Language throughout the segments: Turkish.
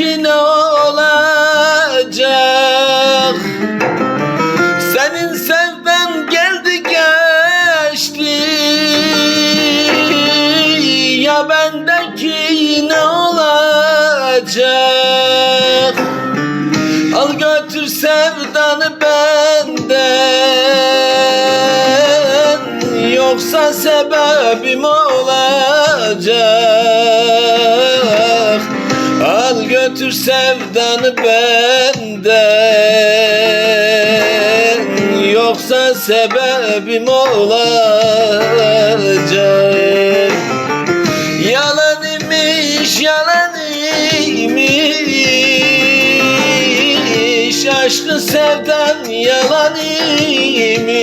ki ne olacak Senin sevmen geldi geçti. Ya bendeki ne olacak? Al götür sevdanı benden. Yoksa sebebim olacak götür sevdanı benden. Yoksa sebebim olacak. Yalan imiş, yalan imiş. Aşkı sevdan yalan imiş.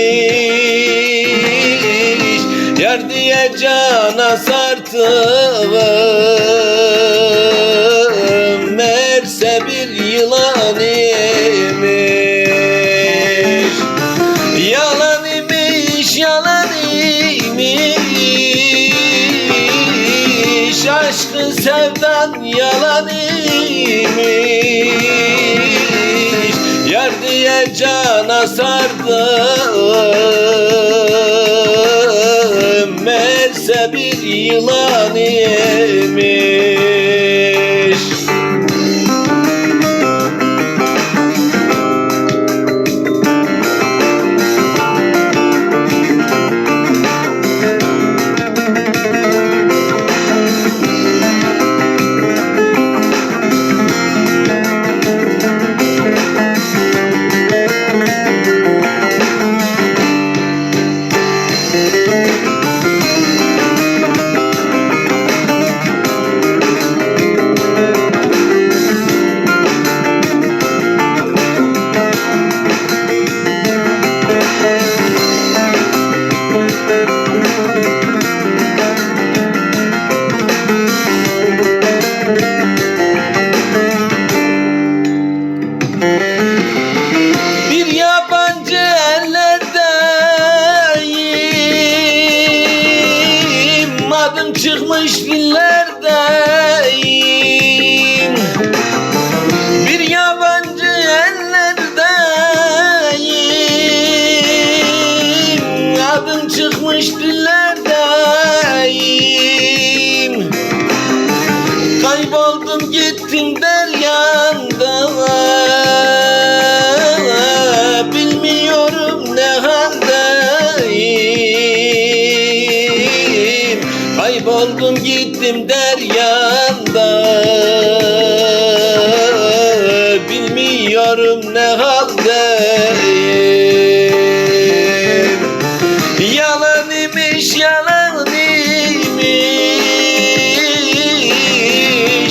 Yar diye cana sardım yılan imiş. Yalan imiş, yalan imiş. Aşkın sevdan yalan imiş. Yar diye cana sardım. Merse bir yılan Kayboldum gittim deryanda Bilmiyorum ne haldeyim. Yalan imiş yalan imiş.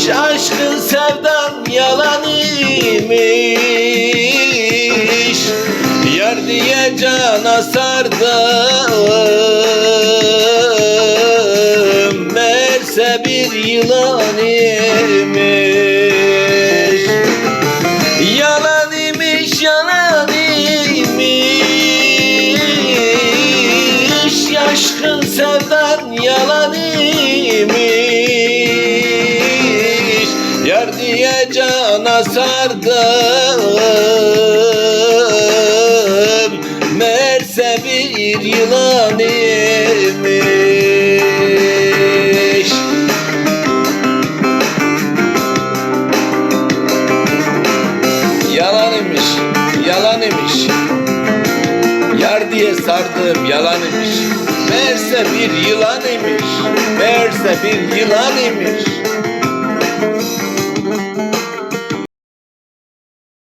Aşkın sevdan yalan imiş. Yar diye cana sardım Merse bir yılan imiş. Yalan imiş, yalan imiş. Aşkın sevdan yalan imiş. Yar diye cana sardım. Merse bir yılan imiş diye sardığım yalan imiş. Meğerse bir yılan imiş Meğerse bir yılan imiş